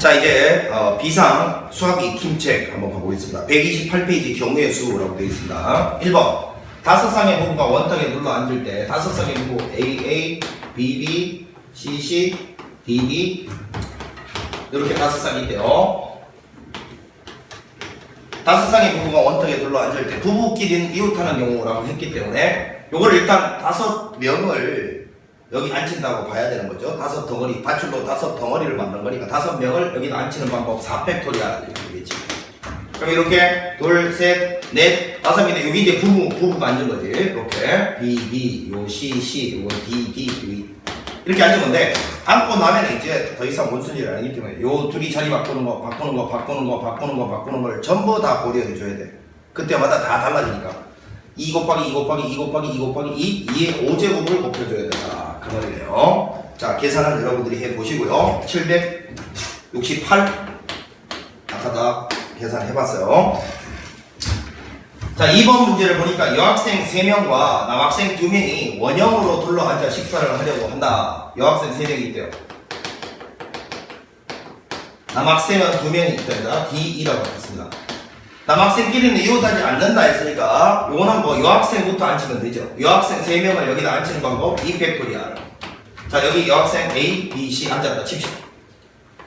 자 이제 어, 비상 수학 익힘책 한번 가보겠습니다. 128페이지 경우의 수라고 되어 있습니다. 1번 다섯 쌍의 부부가 원탁에 눌러 앉을 때 다섯 쌍의 부부 AA, BB, CC, DD 이렇게 다섯 쌍이 있대요. 다섯 쌍의 부부가 원탁에 눌러 앉을 때 부부끼리는 이웃하는 경우라고 했기 때문에 요걸 일단 다섯 명을 여기 앉힌다고 봐야 되는 거죠. 다섯 덩어리, 밧줄로 다섯 덩어리를 만든 거니까 다섯 명을 여기 앉히는 방법 4팩토리아 이렇게 되겠지. 그럼 이렇게 둘, 셋, 넷, 다섯인데 여기 이제 부부, 부부가 앉은 거지. 이렇게 B, B, 요 C, C, 요거 D, D, 요 이렇게 앉으면 돼. 앉고 나면 이제 더 이상 원순위를 아니기 때문에 요 둘이 자리 바꾸는 거, 바꾸는 거, 바꾸는 거, 바꾸는 거, 바꾸는 걸 전부 다 고려해 줘야 돼. 그때마다 다 달라지니까. 2 곱하기 2 곱하기 2 곱하기 2 곱하기 2, 2의 5제곱을 곱해줘야 된다. 그 말이에요. 자, 계산은 여러분들이 해보시고요. 768. 아까 다 계산해봤어요. 자, 2번 문제를 보니까 여학생 3명과 남학생 2명이 원형으로 둘러앉아 식사를 하려고 한다. 여학생 3명이 있대요. 남학생은 2명이 있다. D2라고 했습니다. 남학생끼리는 이웃하지 않는다 했으니까 요거는 뭐 여학생부터 앉히면 되죠. 여학생 3명을 여기다 앉히는 방법 2팩토리알. 자, 여기 여학생 A, B, C 앉았다 칩시다.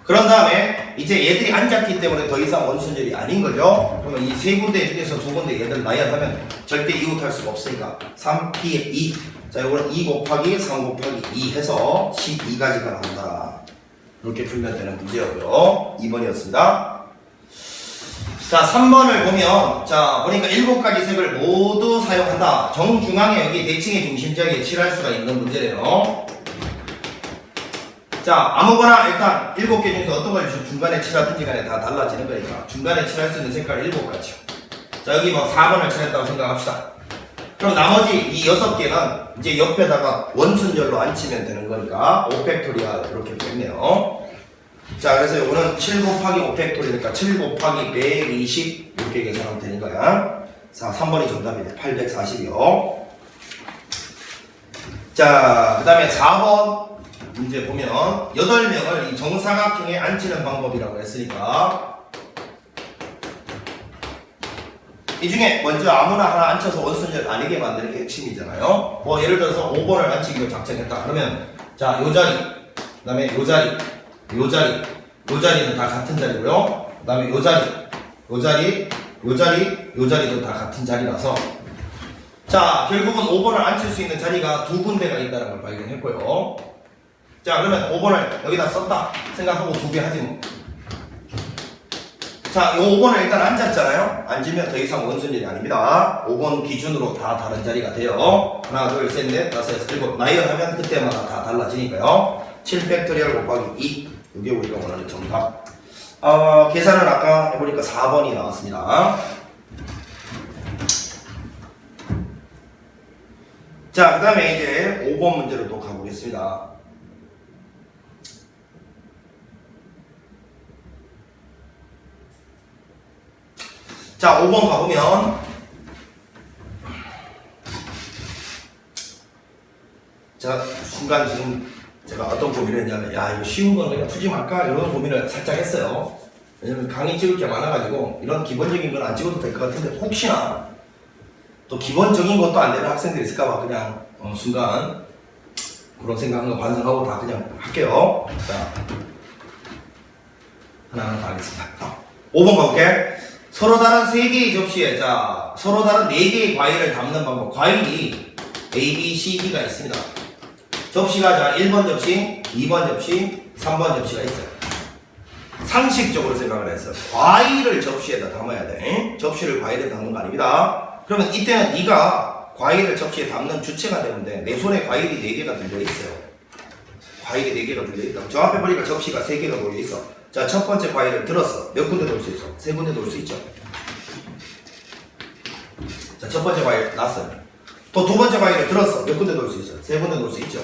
그런 다음에 이제 얘들이 앉았기 때문에 더 이상 원순절이 아닌 거죠. 그러면 이 세 군데 중에서 두 군데 얘들 나열하면 절대 이웃할 수가 없으니까 3P에 2. 자, 이거는 2 곱하기 3 곱하기 2 해서 12가지가 나온다. 이렇게 풀면 되는 문제였고요. 2번이었습니다. 자, 3번을 보면, 자, 보니까 7가지 색을 모두 사용한다. 정중앙에 여기 대칭의 중심지역에 칠할 수가 있는 문제래요. 자, 아무거나 일단 7개 중에서 어떤 걸 주- 중간에 칠하든지 간에 다 달라지는 거니까 중간에 칠할 수 있는 색깔 7가지. 자, 여기 뭐 4번을 칠했다고 생각합시다. 그럼 나머지 이 6개는 이제 옆에다가 원순절로 앉히면 되는 거니까 5팩토리아 이렇게 됐네요. 자, 그래서 이거는 7 곱하기 5팩토리니까 7 곱하기 120 이렇게 계산하면 되는 거야. 자, 3번이 정답이네. 840이요. 자, 그 다음에 4번 문제 보면 8명을 이 정사각형에 앉히는 방법이라고 했으니까 이 중에 먼저 아무나 하나 앉혀서 원순절 아니게 만드는 게 핵심이잖아요. 뭐 예를 들어서 5번을 앉히기로 작정했다. 그러면 자, 요 자리, 그 다음에 요 자리, 요 자리, 요 자리는 다 같은 자리고요. 그 다음에 요 자리, 요 자리, 요 자리, 요 자리도 다 같은 자리라서 자, 결국은 5번을 앉힐 수 있는 자리가 두 군데가 있다는 걸 발견했고요. 자, 그러면 5번을 여기다 썼다 생각하고 두 개 하지 뭐. 자, 요 5번을 일단 앉았잖아요. 앉으면 더 이상 원순일이 아닙니다. 5번 기준으로 다 다른 자리가 돼요. 하나, 둘, 셋, 넷, 다섯, 여섯, 일곱. 나열 하면 그때마다 다 달라지니까요. 7 팩토리얼 곱하기 2. 이게 우리가 원하는 정답. 어, 계산을 아까 해보니까 4번이 나왔습니다. 자, 그 다음에 이제 5번 문제로 또 가보겠습니다. 자, 5번 가보면 자, 순간 지금 어떤 고민을 했냐면 야, 이거 쉬운 건 그냥 푸지 말까? 이런 고민을 살짝 했어요. 왜냐면 강의 찍을 게 많아가지고 이런 기본적인 건 안 찍어도 될 것 같은데 혹시나 또 기본적인 것도 안 되는 학생들이 있을까봐 그냥 어, 순간 그런 생각한 거 반성하고 다 그냥 할게요. 자, 하나하나 다 하겠습니다. 5번 가볼게. 서로 다른 세 개의 접시에 자 서로 다른 네 개의 과일을 담는 방법. 과일이 A, B, C, D가 있습니다. 접시가 자 1번 접시, 2번 접시, 3번 접시가 있어요. 상식적으로 생각을 했어요. 과일을 접시에다 담아야 돼. 접시를 과일에 담는 거 아닙니다. 그러면 이때는 네가 과일을 접시에 담는 주체가 되는데 내 손에 과일이 4개가 들려 있어요. 과일이 4개가 들려 있다. 저 앞에 보니까 접시가 3개가 놓여 있어. 자, 첫 번째 과일을 들었어. 몇 군데 놓을 수 있어? 세 군데 놓을 수 있죠. 자, 첫 번째 과일 놨어요. 또 두 번째 과일을 들었어. 몇 군데 놓을 수 있어? 세 군데 놓을 수 있죠.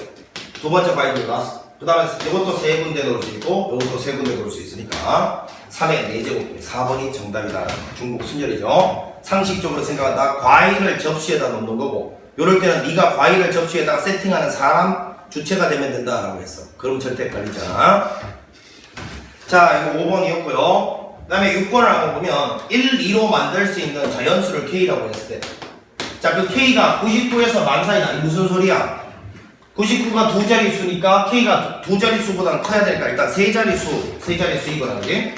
두 번째 과일을 놨어. 그 다음에 이것도 세 군데 놓을 수 있고, 이것도 세 군데 놓을 수 있으니까 3의 4제곱, 4번이 정답이다. 중국 순열이죠. 상식적으로 생각한다. 과일을 접시에다 놓는 거고, 요럴 때는 네가 과일을 접시에다가 세팅하는 사람 주체가 되면 된다라고 했어. 그럼 절대 걸리잖아. 자, 이거 5번이었고요. 그 다음에 6번을 한번 보면 1, 2로 만들 수 있는 자연수를 K라고 했을 때. 자, 그 K가 99에서 만 사이다. 이게 무슨 소리야? 99가 두 자릿수니까 K가 두 자릿수보다 커야 되니까 일단 세 자릿수, 세 자릿수 이거라는 게.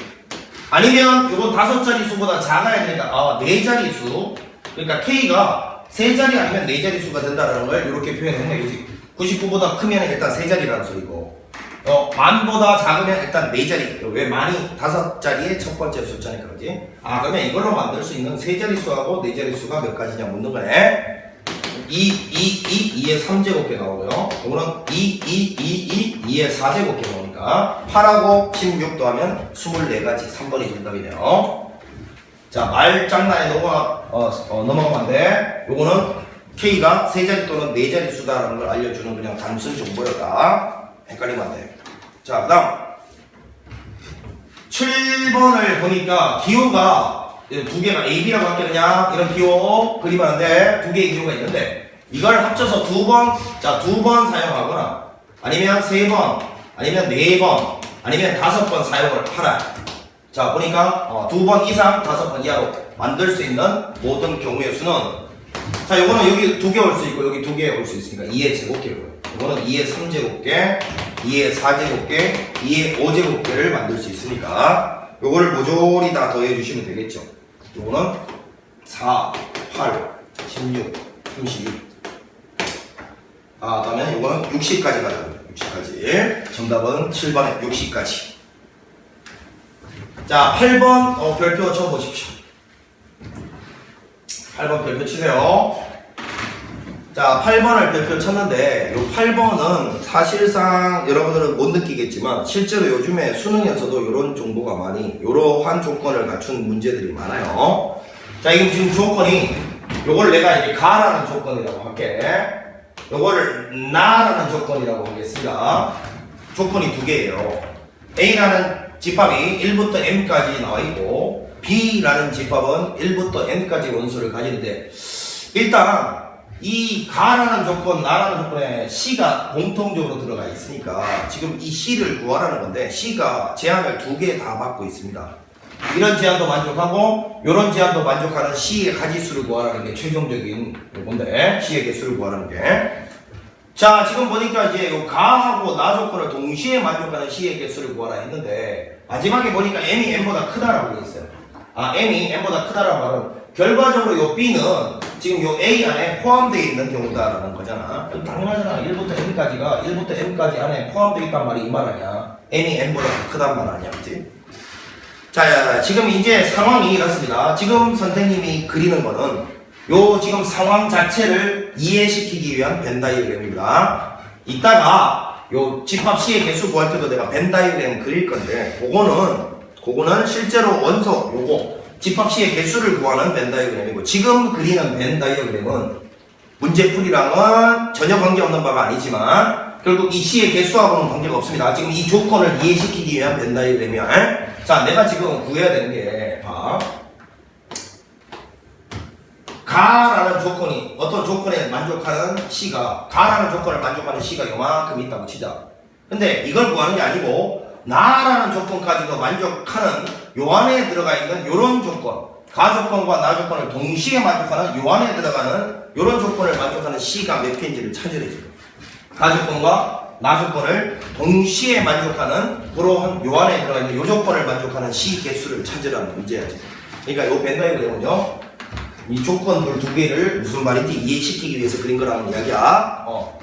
아니면 이건 다섯 자릿수보다 작아야 되니까 아, 네 자릿수. 그러니까 K가 세 자리 아니면 네 자릿수가 된다는 걸 이렇게 표현했네. 그지? 99보다 크면 일단 세 자리라는 소리고. 어, 만보다 작으면 일단 네 자리. 왜 만이 다섯 자리의 첫 번째 숫자니까 그지? 아, 그러면 이걸로 만들 수 있는 세 자릿수하고 네 자릿수가 몇 가지냐 묻는 거네. 2, 2, 2, 2의 3제곱계 나오고요. 이거는 2, 2, 2, 2, 2의 4제곱계 나오니까 8하고 16 더하면 24가지 3번이 정답이네요. 자, 말장난에 넘어가, 어, 어, 넘어가면 안 돼. 요거는 K가 세 자리 또는 네 자리 수다라는 걸 알려주는 그냥 단순 정보였다. 헷갈리면 안 돼. 자, 그 다음. 7번을 보니까 기호가 두 개가 A, B라고 할게 그냥 이런 기호 돼. 두 개의 기호가 있는데 이걸 합쳐서 두 번, 자, 두 번 사용하거나 아니면 세 번, 아니면 네 번, 아니면 다섯 번 사용을 하라. 자, 보니까 어, 두번 이상 다섯 번 이하로 만들 수 있는 모든 경우의 수는 자, 요거는 여기 두 개 올 수 있고 여기 두 개 올 수 있으니까 2의 제곱계고요. 이거는 2의 3제곱계, 2의 4제곱계, 2의 5제곱계를 만들 수 있으니까 요거를 모조리 다 더해 주시면 되겠죠. 요거는 4, 8, 16, 32. 아, 그다음에 요거는 60까지 가자. 60까지. 정답은 7번에 60까지. 자, 8번 어, 별표 쳐 보십시오. 8번 별표 치세요. 자, 8번을 별표 쳤는데, 요 8번은 사실상 여러분들은 못 느끼겠지만, 실제로 요즘에 수능에서도 이런 정보가 많이, 이러한 조건을 갖춘 문제들이 많아요. 자, 이게 지금 조건이, 요걸 내가 이제 가라는 조건이라고 할게. 요거를 나라는 조건이라고 하겠습니다. 조건이 두 개예요. A라는 집합이 1부터 m까지 나와 있고 B라는 집합은 1부터 n까지 원소를 가지는데 일단 이 가라는 조건, 나라는 조건에 C가 공통적으로 들어가 있으니까 지금 이 C를 구하라는 건데 C가 제한을 두 개 다 받고 있습니다. 이런 제한도 만족하고 이런 제한도 만족하는 C의 가지수를 구하라는 게 최종적인 건데 C의 개수를 구하라는 게 자, 지금 보니까 이제 요 가하고 나 조건을 동시에 만족하는 C의 개수를 구하라 했는데 마지막에 보니까 M이 M보다 크다라고 돼 있어요. 아, M이 M보다 크다라는 말은 결과적으로 요 B는 지금 요 A 안에 포함되어 있는 경우다라는 거잖아. 그럼 당연하잖아. 1부터 M까지가 1부터 M까지 안에 포함되어 있단 말이 이 말 아니야. M이 M보다 더 크단 말 아니야. 그치? 자, 지금 이제 상황이 이렇습니다. 지금 선생님이 그리는 거는 요 지금 상황 자체를 이해시키기 위한 벤 다이어그램입니다. 이따가 요 집합 C의 개수 구할 때도 내가 벤 다이어그램 그릴 건데 그거는 그거는 실제로 원소 요거 집합 C의 개수를 구하는 벤 다이어그램이고 지금 그리는 벤 다이어그램은 문제풀이랑은 전혀 관계없는 바가 아니지만 결국 이 C의 개수하고는 관계가 없습니다. 지금 이 조건을 이해시키기 위한 벤 다이어그램이야. 자, 내가 지금 구해야 되는 게 봐. 가라는 조건이 어떤 조건에 만족하는 C가 가라는 조건을 만족하는 C가 요만큼 있다고 치자. 근데 이걸 구하는 게 아니고 나라는 조건 까지도 만족하는 요 안에 들어가 있는 요런 조건 가 조건과 나 조건을 동시에 만족하는 요 안에 들어가는 요런 조건을 만족하는 C가 몇 개인지를 찾으래죠. 가 조건과 나 조건을 동시에 만족하는 그러한 요 안에 들어가 있는 요 조건을 만족하는 C 개수를 찾으라는 문제야지. 그러니까 요 벤다이그램은요. 이 조건들 두 개를 무슨 말인지 이해시키기 위해서 그린 거라는 이야기야. 어.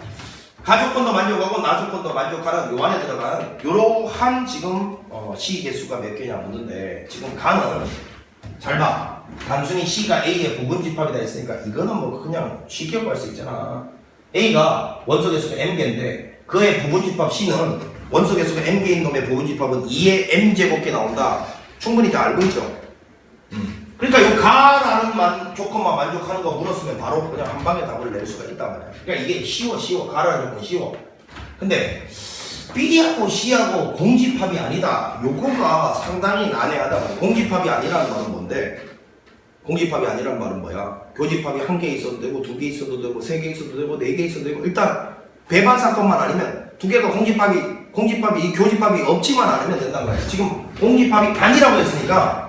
가조건도 만족하고 나조건도 만족하는 요 안에 들어간 요러한 지금 어, C 개수가 몇 개냐 묻는데 지금 가는 잘 봐. 단순히 C가 A의 부분 집합이다 했으니까 이거는 뭐 그냥 쉽게 구할 수 있잖아. A가 원소 개수가 m개인데 그의 부분 집합 C는 원소 개수가 m개인 놈의 부분 집합은 2의 m제곱개 나온다. 충분히 다 알고 있죠. 음. 그러니까 이 가라는 만, 조건만 만족하는 거 물었으면 바로 그냥 한 방에 답을 낼 수가 있단 말이야. 그러니까 이게 쉬워, 쉬워. 가라는 조건 쉬워. 근데 B하고 C하고 공집합이 아니다. 요거가 상당히 난해하다. 공집합이 아니라는 말은 뭔데? 공집합이 아니란 말은 뭐야? 교집합이 한 개 있어도 되고, 두 개 있어도 되고, 세 개 있어도 되고, 네 개 있어도 되고, 일단 배반 사건만 아니면 두 개가 공집합이 공집합이 이 교집합이 없지만 않으면 된다는 거예요. 지금 공집합이 아니라고 했으니까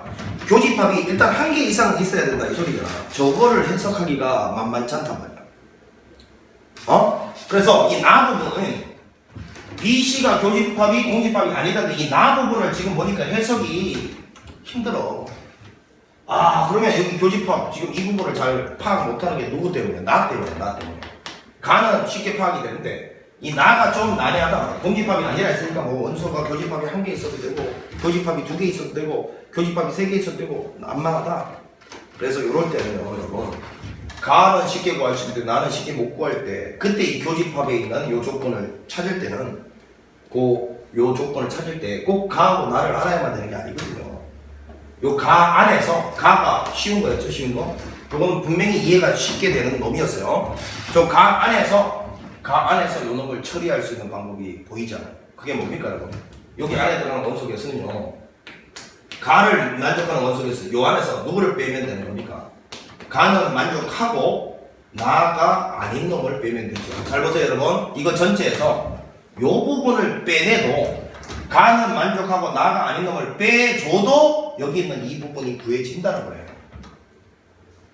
교집합이 일단 한 개 이상 있어야 된다 이 소리잖아. 저거를 해석하기가 만만치 않단 말이야. 어? 그래서 이 나 부분은 BC가 교집합이 공집합이 아니다는데 이나 부분을 지금 보니까 해석이 힘들어. 아 그러면 여기 교집합 지금 이 부분을 잘 파악 못하는 게 누구 때문에? 나 때문에 나 때문에. 가는 쉽게 파악이 되는데 이 나가 좀 난해하다. 공집합이 아니라 했으니까 뭐 원소가 교집합이 한 개 있어도 되고 교집합이 두 개 있어도 되고 교집합이 세 개 있어도 되고 안망하다. 그래서 이럴 때는요 여러분 가는 쉽게 구할 수 있는데 나는 쉽게 못 구할 때 그때 이 교집합에 있는 요 조건을 찾을 때는 그 요 조건을 찾을 때 꼭 가하고 나를 알아야만 되는 게 아니거든요. 요 가 안에서 가가 쉬운 거였죠 쉬운 거. 요건 분명히 이해가 쉽게 되는 놈이었어요. 저 가 안에서 가 안에서 요 놈을 처리할 수 있는 방법이 보이잖아요. 그게 뭡니까 여러분? 여기 안에 들어가는 원소개수는요. 가를 만족하는 원소개수 요 안에서 누구를 빼면 되는 겁니까? 가는 만족하고 나가 아닌 놈을 빼면 되죠. 잘 보세요 여러분. 이거 전체에서 요 부분을 빼내도 가는 만족하고 나가 아닌 놈을 빼줘도 여기 있는 이 부분이 구해진다는 거예요.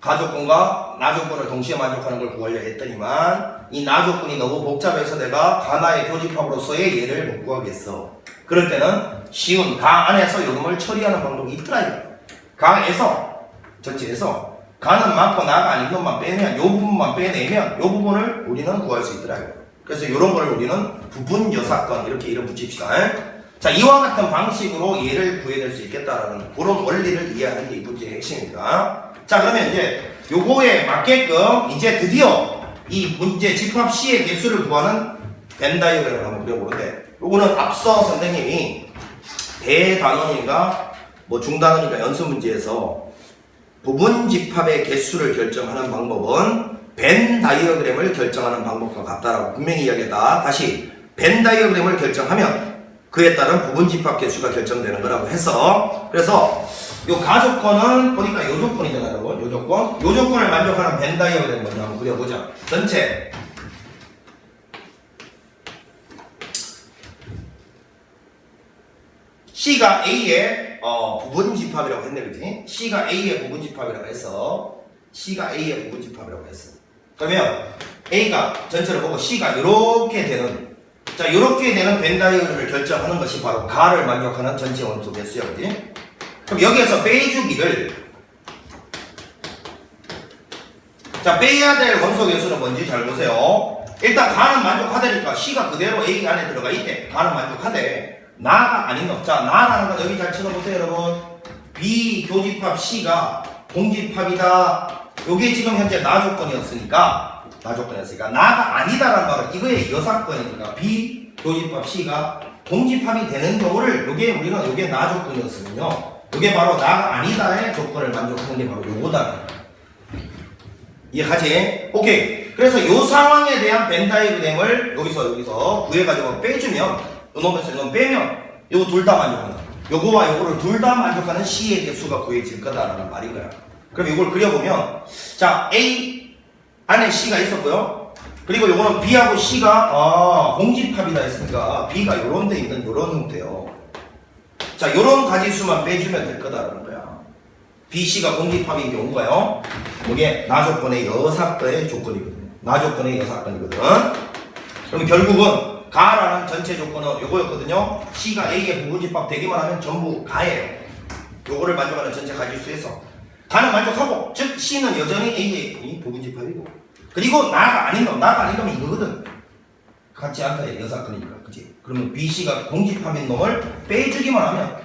가조건과 나조건을 동시에 만족하는 걸 구하려 했더니만 이 나조건이 너무 복잡해서 내가 가나의 교집합으로서의 예를 못 구하겠어. 그럴 때는 쉬운 가 안에서 요 놈을 처리하는 방법이 있더라. 가에서 전체에서 가는 많고 나가 아닌 놈만 빼면 요 부분만 빼내면 요 부분을 우리는 구할 수 있더라. 그래서 이런 걸 우리는 부분 여사건 이렇게 이름 붙입시다. 자 이와 같은 방식으로 얘를 구해낼 수 있겠다라는 그런 원리를 이해하는 게 이 문제의 핵심입니다. 자 그러면 이제 요거에 맞게끔 이제 드디어 이 문제 집합 C의 개수를 구하는 벤 다이어그램을 한번 그려보는데 요거는 앞서 선생님이 대단원이가 뭐 중단원이가 연습 문제에서 부분 집합의 개수를 결정하는 방법은 벤 다이어그램을 결정하는 방법과 같다라고 분명히 이야기했다. 다시 벤 다이어그램을 결정하면 그에 따른 부분 집합 개수가 결정되는 거라고 해서 그래서 요 가조건은 보니까 요 조건이잖아요, 여러분. 요 조건. 요 조건을 만족하는 벤 다이어그램 먼저 한번 그려보자. 전체 C가 A의 어, 부분 집합이라고 했네, 그지? C가 A의 부분 집합이라고 해서 C가 A의 부분 집합이라고 했어. 그러면 A가 전체를 보고 C가 이렇게 되는 자 이렇게 되는 벤 다이어그램을 결정하는 것이 바로 가를 만족하는 전체 원소 개수야, 그지? 그럼 여기에서 빼주기를 자 빼야 될 원소 개수는 뭔지 잘 보세요. 일단 가는 만족하다니까 C가 그대로 A 안에 들어가 있대. 가는 만족하대. 나가 아닌 놈. 자 나라는 건 여기 잘 쳐다보세요, 여러분. B 교집합 C가 공집합이다. 요게 지금 현재 나 조건이었으니까 나 조건이었으니까 나가 아니다라는 말은 이거의 여사건이니까 B 교집합 C가 공집합이 되는 경우를 요게 우리는 요게 나 조건이었으면요. 요게 바로 나가 아니다의 조건을 만족하는 게 바로 요거다. 이해가지? 오케이. 그래서 요 상황에 대한 벤 다이그램을 여기서 여기서 구해가지고 빼주면 요 놈에서 이놈 빼면 요거 둘 다 만족한다. 요거와 요거를 둘 다 만족하는 C의 개수가 구해질 거다라는 말인 거야. 그럼 이걸 그려보면 자 A 안에 C가 있었고요. 그리고 요거는 B하고 C가 아, 공집합이다 했으니까 B가 요런 데 있는 요런 형태요. 자 요런 가지수만 빼주면 될 거다라는 거야. B, C가 공집합인 경우가요. 이게 나 조건의 여사건의 조건이거든요. 나 조건의 여사건이거든. 그럼 결국은 가라는 전체 조건은 요거였거든요. C가 A의 부분집합 되기만 하면 전부 가예요. 요거를 만족하는 전체 가지수에서 가는 만족하고 즉 C는 여전히 A의 부분집합이고 그리고 나가 아닌 놈, 나가 아닌 놈이 이거거든. 같지 않다 여사건이니까 그지? 그러면 B, C가 공집합인 놈을 빼주기만 하면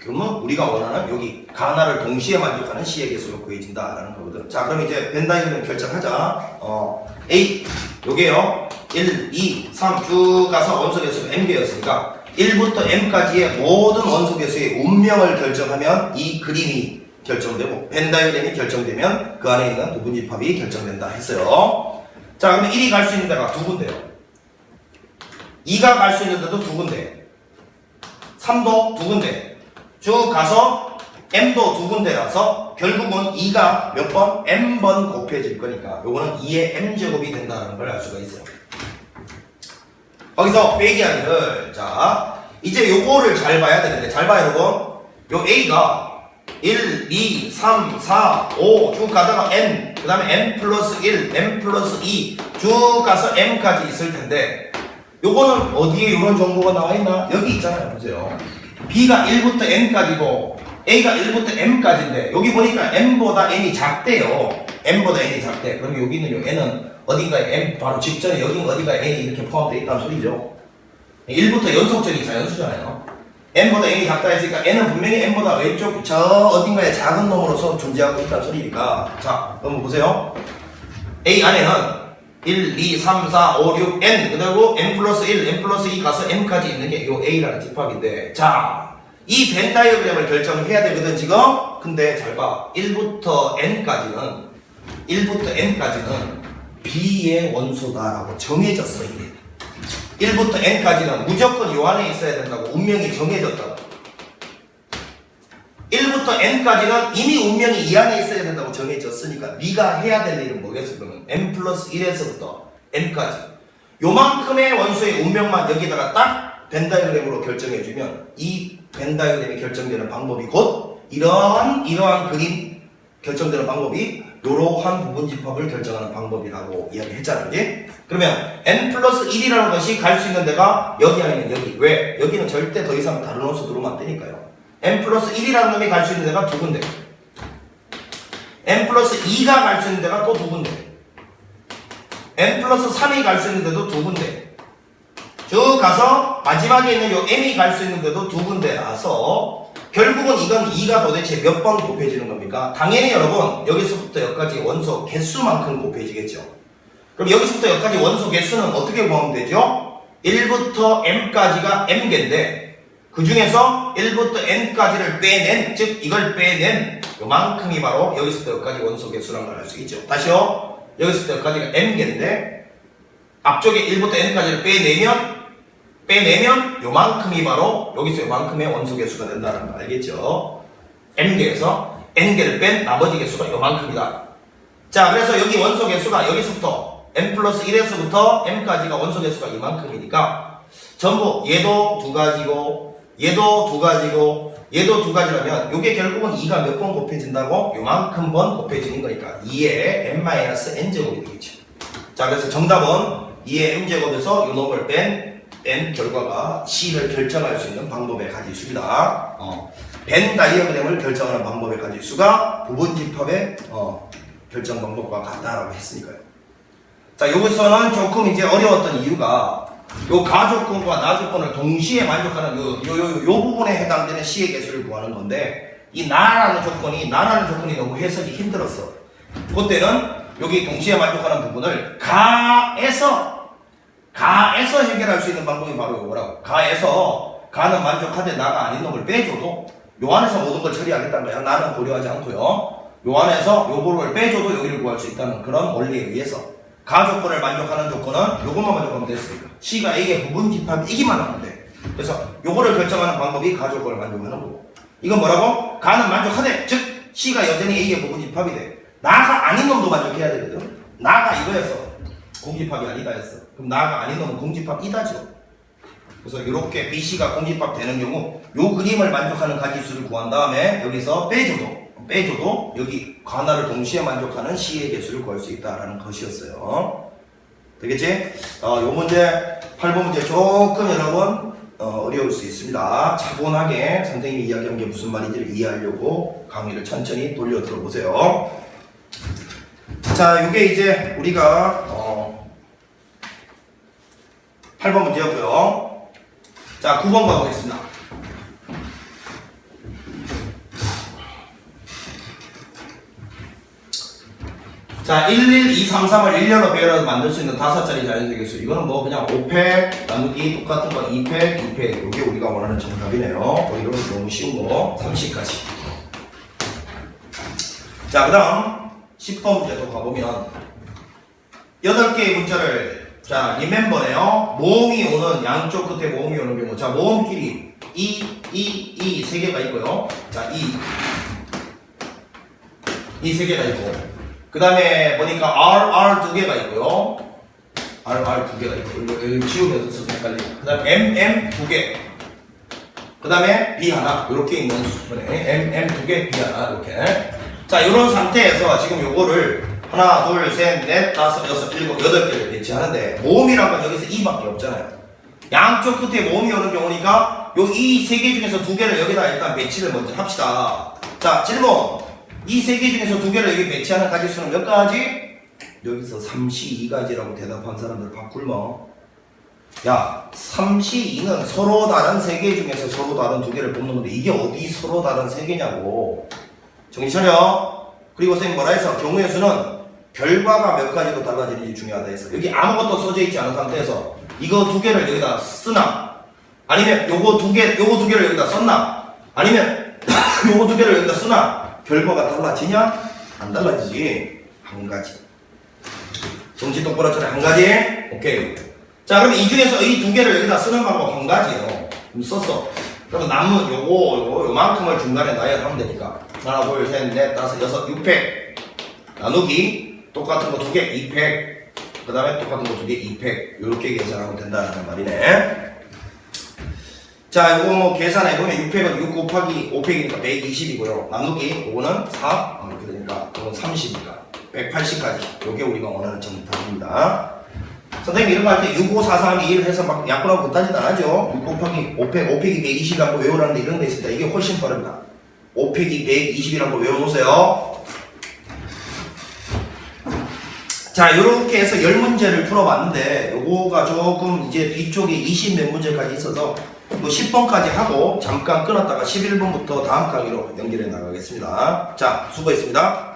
그러면 우리가 원하는 여기 가나를 동시에 만족하는 C의 개수가 구해진다라는 거거든. 자, 그럼 이제 벤다이그램 결정하자. 어, A 요게요. 1, 2, 3 쭉 가서 원소 개수가 m개였으니까 1부터 m까지의 모든 원소 개수의 운명을 결정하면 이 그림이 결정되고 벤다이그램이 결정되면 그 안에 있는 부분 집합이 결정된다 했어요. 자, 그러면 1이 갈 수 있는 데가 두 군데요. 2가 갈 수 있는 데도 두 군데. 3도 두 군데. 쭉 가서 m도 두 군데라서 결국은 2가 몇 번? m번 곱해질 거니까 요거는 2의 m제곱이 된다는 걸 알 수가 있어요. 거기서 빼기 하기를 자 이제 요거를 잘 봐야 되는데 잘 봐요 여러분 요 A가 1, 2, 3, 4, 5 쭉 가다가 N 그 다음에 N 플러스 1, N 플러스 2 쭉 가서 M까지 있을 텐데 요거는 어디에 이런 정보가 나와 있나? 여기 있잖아요 보세요. B가 1부터 N까지고 A가 1부터 M까지인데 여기 보니까 M보다 N이 작대요. M보다 N이 작대. 그럼 여기는 요 N은 어딘가에 M 바로 직전에 여기는 어디가에 N이 이렇게 포함되어 있다는 소리죠. 1부터 연속적인 자연수잖아요. N보다 N이 작다 했으니까 N은 분명히 N보다 왼쪽 저 어딘가에 작은 놈으로서 존재하고 있다는 소리니까. 자 그럼 보세요. A 안에는 1, 2, 3, 4, 5, 6, N. 그리고 N 플러스 1, N 플러스 2 가서 M까지 있는 게 이 A라는 집합인데 자 이 벤 다이어그램을 결정해야 되거든 지금? 근데 잘 봐. 1부터 N까지는 1부터 N까지는 B의 원소다라고 정해졌어 이게. 1부터 N까지는 무조건 요 안에 있어야 된다고 운명이 정해졌다고 1부터 N까지는 이미 운명이 이 안에 있어야 된다고 정해졌으니까 네가 해야 될 일은 뭐겠어 그러면 N 플러스 1에서부터 N까지 요만큼의 원소의 운명만 여기다가 딱 벤다이그램으로 결정해주면 이 벤다이그램이 결정되는 방법이 곧 이러한 이러한 그림 결정되는 방법이 이러한 부분 집합을 결정하는 방법이라고 이야기했잖아요. 그지? 그러면 n 플러스 1이라는 것이 갈 수 있는 데가 여기 아니면 여기. 왜? 여기는 절대 더 이상 다른 원소 들어오면 안 되니까요. N 플러스 1이라는 놈이 갈 수 있는 데가 두 군데. n 플러스 2가 갈 수 있는 데가 또 두 군데. n 플러스 3이 갈 수 있는 데도 두 군데. 쭉 가서 마지막에 있는 요 m이 갈 수 있는 데도 두 군데라서 결국은 이건 2가 도대체 몇 번 곱해지는 겁니까? 당연히 여러분 여기서부터 여기까지 원소 개수만큼 곱해지겠죠. 그럼 여기서부터 여기까지 원소 개수는 어떻게 구하면 되죠? 1부터 m까지가 m개인데 그 중에서 1부터 n까지를 빼낸 즉 이걸 빼낸 요만큼이 바로 여기서부터 여기까지 원소 개수라는 걸알 수 있죠. 다시요. 여기서부터 여기까지가 m개인데 앞쪽에 1부터 n까지를 빼내면 빼내면 요만큼이 바로 여기서 요만큼의 원소 개수가 된다는 거 알겠죠? n개에서 n개를 뺀 나머지 개수가 요만큼이다. 자, 그래서 여기 원소 개수가 여기서부터 n 플러스 1에서부터 m까지가 원소 개수가 이만큼이니까 전부 얘도 두 가지고 얘도 두 가지고 얘도 두 가지라면 이게 결국은 2가 몇 번 곱해진다고? 요만큼 번 곱해지는 거니까 2의 n-n 제곱이 되겠죠. 자, 그래서 정답은 2의 m제곱에서 요 놈을 뺀 n 결과가 C를 결정할 수 있는 방법의 가지수이다. 어. 벤 다이어그램을 결정하는 방법의 가지수가 부분 집합의 어, 결정 방법과 같다라고 했으니까요. 자, 여기서는 조금 이제 어려웠던 이유가 요 가조건과 나조건을 동시에 만족하는 요, 요, 요, 요 부분에 해당되는 C의 개수를 구하는 건데 이 나라는 조건이 나라는 조건이 너무 해석이 힘들었어. 그때는 여기 동시에 만족하는 부분을 가에서 가에서 해결할 수 있는 방법이 바로 이거라고. 가에서 가는 만족하되 나가 아닌 놈을 빼줘도 요 안에서 모든 걸 처리하겠다는 거야. 나는 고려하지 않고요. 요 안에서 요 부분을 빼줘도 여기를 구할 수 있다는 그런 원리에 의해서 가 조건을 만족하는 조건은 요것만 만족하면 됐으니까 C가 A의 부분 집합이기만 하면 돼. 그래서 요거를 결정하는 방법이 가 조건을 만족하는 거고. 이건 뭐라고? 가는 만족하되 즉 C가 여전히 A의 부분 집합이 돼. 나가 아닌 놈도 만족해야 되거든. 나가 이거였어. 공집합이 아니다 했어. 그럼 나가 아닌 놈은 공집합이다죠. 그래서 이렇게 BC가 공집합 되는 경우 요 그림을 만족하는 가지수를 구한 다음에 여기서 빼줘도 빼줘도 여기 관할을 동시에 만족하는 C의 개수를 구할 수 있다라는 것이었어요. 되겠지? 어, 요 문제 8번 문제 조금 여러분 어, 어려울 수 있습니다. 차분하게 선생님이 이야기한 게 무슨 말인지를 이해하려고 강의를 천천히 돌려 들어보세요. 자, 이게 이제 우리가 어, 8번 문제였고요. 자, 9번 가보겠습니다. 자, 1, 1, 2, 3, 3을 1년로 배열해서 만들 수 있는 다섯 자리 자연수 개수. 이거는 뭐 그냥 5팩 나누기 똑같은 건 2팩, 2팩. 이게 우리가 원하는 정답이네요. 뭐 이런 거 너무 쉬운 거. 30까지. 자, 그 다음 10번 문제도 가보면 8개의 문자를 자, 리멤버네요. 모음이 오는 양쪽 끝에 모음이 오는 경우. 자, 모음끼리 2, 2, 2 세 개가 있고요. 자, 2. 이 세 개가 있고. 그 다음에 보니까 R, R 두 개가 있고요. R, R 두 개가 있고, 이거, 이거 지우면서 헷갈려. 그 다음 M, M 두 개. 그 다음에 B 하나. 이렇게 있는 수준에 M, M 두 개, B 하나. 이렇게. 자, 이런 상태에서 지금 요거를 하나, 둘, 셋, 넷, 다섯, 여섯, 일곱, 여덟 개를 배치하는데 모음이란 건 여기서 2밖에 없잖아요. 양쪽 끝에 모음이 오는 경우니까 요 이 세 개 중에서 두 개를 여기다 일단 배치를 먼저 합시다. 자, 질문. 이 세 개 중에서 두 개를 여기 배치하는 가지수는 몇 가지? 여기서 32가지라고 대답한 사람들 밥 굶어. 야, 32는 서로 다른 세 개 중에서 서로 다른 두 개를 뽑는 건데 이게 어디 서로 다른 세 개냐고. 정신 차려. 그리고 선생님 뭐라 했어? 경우의 수는 결과가 몇 가지로 달라지는지 중요하다 했어. 여기 아무것도 써져 있지 않은 상태에서 이거 두 개를 여기다 쓰나? 아니면 요거 두 개, 요거 두 개를 여기다 썼나? 아니면 요거 두 개를 여기다 쓰나? 결과가 달라지냐? 안 달라지지. 한 가지. 정신 똑바로 차려. 한 가지. 오케이. 자, 그럼 이 중에서 이 두 개를 여기다 쓰는 방법 한 가지예요. 그럼 썼어. 그럼 남은 요거, 요거, 요만큼을 중간에 놔야 하면 되니까. 하나, 둘, 셋, 넷, 다섯, 여섯, 600. 나누기. 똑같은 거 두 개, 200. 그 다음에 똑같은 거 두 개, 200. 요렇게 계산하면 된다는 말이네. 자, 요거 뭐 계산해 보면 600은 6 곱하기 500이니까 120이고요. 나누기, 요거는 4. 어, 이렇게 되니까, 요건 30이니까. 180까지. 요게 우리가 원하는 정답입니다. 선생님 이런 거 할 때 6543, 21 해서 막 그따지도 안 하죠. 6 곱하기 500, 5팩이 120이라고 외우라는데 이런 데 있습니다. 이게 훨씬 빠릅니다. 5팩이 120이라고 외워놓으세요. 자, 이렇게 해서 10문제를 풀어봤는데, 요거가 조금 이제 뒤쪽에 20 몇 문제까지 있어서, 뭐 10번까지 하고, 잠깐 끊었다가 11번부터 다음 강의로 연결해 나가겠습니다. 자, 수고했습니다.